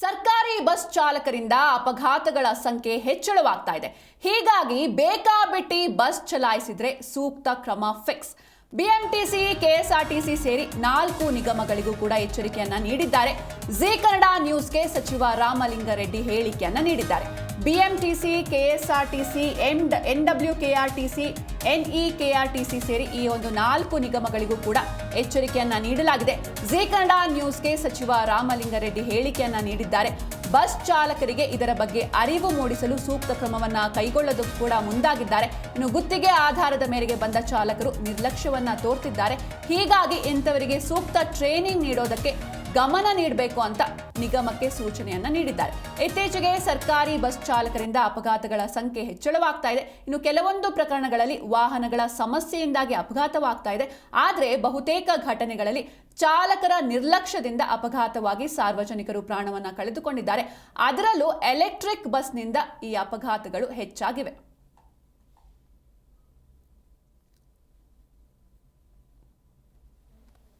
ಸರ್ಕಾರಿ ಬಸ್ ಚಾಲಕರಿಂದ ಅಪಘಾತಗಳ ಸಂಖ್ಯೆ ಹೆಚ್ಚಳವಾಗ್ತಾ ಇದೆ. ಹೀಗಾಗಿ ಬೇಕಾಬಿಟ್ಟಿ ಬಸ್ ಚಲಾಯಿಸಿದ್ರೆ ಸೂಕ್ತ ಕ್ರಮ ಫಿಕ್ಸ್ ಬಿಎಂಟಿಸಿ ಕೆಎಸ್ಆರ್ಟಿಸಿ ಸೇರಿ ನಾಲ್ಕು ನಿಗಮಗಳಿಗೂ ಕೂಡ ಎಚ್ಚರಿಕೆಯನ್ನ ನೀಡಿದ್ದಾರೆ. ಜಿ ಕನ್ನಡ ನ್ಯೂಸ್ಗೆ ಸಚಿವ ರಾಮಲಿಂಗಾರೆಡ್ಡಿ ಹೇಳಿಕೆಯನ್ನ ನೀಡಿದ್ದಾರೆ. BMTC KSRTC N NW KRTC NE C ಸೇರಿ ಈ ಒಂದು ನಾಲ್ಕು ನಿಗಮಗಳಿಗೂ ಕೂಡ ಎಚ್ಚರಿಕೆಯನ್ನ ನೀಡಲಾಗಿದೆ. ಜಿ ಕನ್ನಡ ನ್ಯೂಸ್ಗೆ ಸಚಿವ ರಾಮಲಿಂಗಾರೆಡ್ಡಿ ಹೇಳಿಕೆಯನ್ನ ನೀಡಿದ್ದಾರೆ. ಬಸ್ ಚಾಲಕರಿಗೆ ಇದರ ಬಗ್ಗೆ ಅರಿವು ಮೂಡಿಸಲು ಸೂಕ್ತ ಕ್ರಮವನ್ನ ಕೈಗೊಳ್ಳಲು ಕೂಡ ಮುಂದಾಗಿದ್ದಾರೆ. ಇನ್ನು ಗುತ್ತಿಗೆ ಆಧಾರದ ಮೇರೆಗೆ ಬಂದ ಚಾಲಕರು ನಿರ್ಲಕ್ಷ್ಯವನ್ನ ತೋರ್ತಿದ್ದಾರೆ. ಹೀಗಾಗಿ ಇಂಥವರಿಗೆ ಸೂಕ್ತ ಟ್ರೈನಿಂಗ್ ನೀಡೋದಕ್ಕೆ ಗಮನ ನೀಡಬೇಕು ಅಂತ ನಿಗಮಕ್ಕೆ ಸೂಚನೆಯನ್ನ ನೀಡಿದ್ದಾರೆ. ಇತ್ತೀಚೆಗೆ ಸರ್ಕಾರಿ ಬಸ್ ಚಾಲಕರಿಂದ ಅಪಘಾತಗಳ ಸಂಖ್ಯೆ ಹೆಚ್ಚಳವಾಗ್ತಾ ಇದೆ. ಇನ್ನು ಕೆಲವೊಂದು ಪ್ರಕರಣಗಳಲ್ಲಿ ವಾಹನಗಳ ಸಮಸ್ಯೆಯಿಂದಾಗಿ ಅಪಘಾತವಾಗ್ತಾ ಇದೆ. ಆದರೆ ಬಹುತೇಕ ಘಟನೆಗಳಲ್ಲಿ ಚಾಲಕರ ನಿರ್ಲಕ್ಷ್ಯದಿಂದ ಅಪಘಾತವಾಗಿ ಸಾರ್ವಜನಿಕರು ಪ್ರಾಣವನ್ನ ಕಳೆದುಕೊಂಡಿದ್ದಾರೆ. ಅದರಲ್ಲೂ ಎಲೆಕ್ಟ್ರಿಕ್ ಬಸ್ನಿಂದ ಈ ಅಪಘಾತಗಳು ಹೆಚ್ಚಾಗಿವೆ.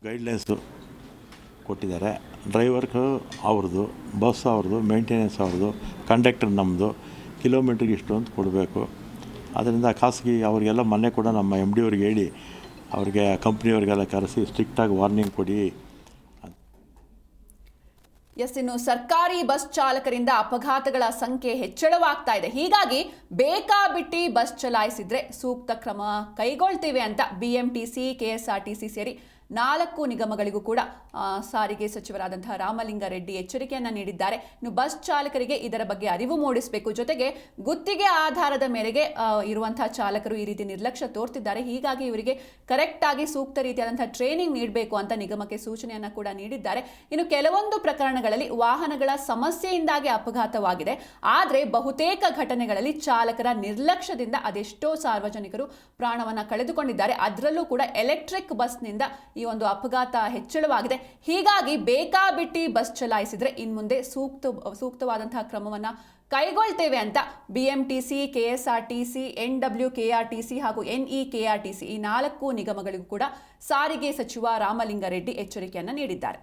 ಗೈಡ್ಲೈನ್ಸು. ಕೊಟ್ಟಿದ್ದಾರೆ. ಡ್ರೈವರ್ಗೆ ಅವ್ರದ್ದು, ಬಸ್ ಅವ್ರದ್ದು ಮೇಂಟೆನೆನ್ಸ್ ಅವ್ರದ್ದು ಕಂಡಕ್ಟರ್ ನಮ್ಮದು ಕಿಲೋಮೀಟ್ರಿಗೆ ಇಷ್ಟು ಅಂತ ಕೊಡಬೇಕು. ಅದರಿಂದ ಖಾಸಗಿ ಅವರಿಗೆಲ್ಲ ಮೊನ್ನೆ ಕೂಡ ನಮ್ಮ ಎಂ ಡಿ ಅವ್ರಿಗೆ ಹೇಳಿ, ಅವ್ರಿಗೆ ಕಂಪ್ನಿಯವ್ರಿಗೆಲ್ಲ ಕರೆಸಿ ಸ್ಟ್ರಿಕ್ಟಾಗಿ ವಾರ್ನಿಂಗ್ ಕೊಡಿ ಎಸ್ ಇನ್ನು ಸರ್ಕಾರಿ ಬಸ್ ಚಾಲಕರಿಂದ ಅಪಘಾತಗಳ ಸಂಖ್ಯೆ ಹೆಚ್ಚಳವಾಗ್ತಾ ಇದೆ. ಹೀಗಾಗಿ ಬೇಕಾಬಿಟ್ಟಿ ಬಸ್ ಚಲಾಯಿಸಿದ್ರೆ ಸೂಕ್ತ ಕ್ರಮ ಕೈಗೊಳ್ತೀವಿ ಅಂತ ಬಿಎಂಟಿಸಿ ಕೆಎಸ್ಆರ್ಟಿಸಿ ಸೇರಿ ನಾಲ್ಕು ನಿಗಮಗಳಿಗೂ ಕೂಡ ಸಾರಿಗೆ ಸಚಿವರಾದಂತಹ ರಾಮಲಿಂಗಾರೆಡ್ಡಿ ಎಚ್ಚರಿಕೆಯನ್ನು ನೀಡಿದ್ದಾರೆ. ಇನ್ನು ಬಸ್ ಚಾಲಕರಿಗೆ ಇದರ ಬಗ್ಗೆ ಅರಿವು ಮೂಡಿಸಬೇಕು. ಜೊತೆಗೆ ಗುತ್ತಿಗೆ ಆಧಾರದ ಮೇರೆಗೆ ಇರುವಂತಹ ಚಾಲಕರು ಈ ರೀತಿ ನಿರ್ಲಕ್ಷ್ಯ ತೋರ್ತಿದ್ದಾರೆ. ಹೀಗಾಗಿ ಇವರಿಗೆ ಕರೆಕ್ಟ್ ಆಗಿ ಸೂಕ್ತ ರೀತಿಯಾದಂತಹ ಟ್ರೈನಿಂಗ್ ನೀಡಬೇಕು ಅಂತ ನಿಗಮಕ್ಕೆ ಸೂಚನೆಯನ್ನ ಕೂಡ ನೀಡಿದ್ದಾರೆ. ಇನ್ನು ಕೆಲವೊಂದು ಪ್ರಕರಣಗಳಲ್ಲಿ ವಾಹನಗಳ ಸಮಸ್ಯೆಯಿಂದಾಗಿ ಅಪಘಾತವಾಗಿದೆ. ಆದರೆ ಬಹುತೇಕ ಘಟನೆಗಳಲ್ಲಿ ಚಾಲಕರ ನಿರ್ಲಕ್ಷ್ಯದಿಂದ ಅದೆಷ್ಟೋ ಸಾರ್ವಜನಿಕರು ಪ್ರಾಣವನ್ನ ಕಳೆದುಕೊಂಡಿದ್ದಾರೆ. ಅದರಲ್ಲೂ ಕೂಡ ಎಲೆಕ್ಟ್ರಿಕ್ ಬಸ್ನಿಂದ ಈ ಒಂದು ಅಪಘಾತ ಹೆಚ್ಚಳವಾಗಿದೆ. ಹೀಗಾಗಿ ಬೇಕಾಬಿಟ್ಟಿ ಬಸ್ ಚಲಾಯಿಸಿದ್ರೆ ಇನ್ಮುಂದೆ ಸೂಕ್ತ, ಸೂಕ್ತವಾದಂತಹ ಕ್ರಮವನ್ನ ಕೈಗೊಳ್ತೇವೆ ಅಂತ B M T C K S R T C N W K R T C ಹಾಗೂ N E K R T C ಈ ನಾಲ್ಕು ನಿಗಮಗಳಿಗೂ ಕೂಡ ಸಾರಿಗೆ ಸಚಿವ ರಾಮಲಿಂಗಾರೆಡ್ಡಿ ಎಚ್ಚರಿಕೆಯನ್ನು ನೀಡಿದ್ದಾರೆ.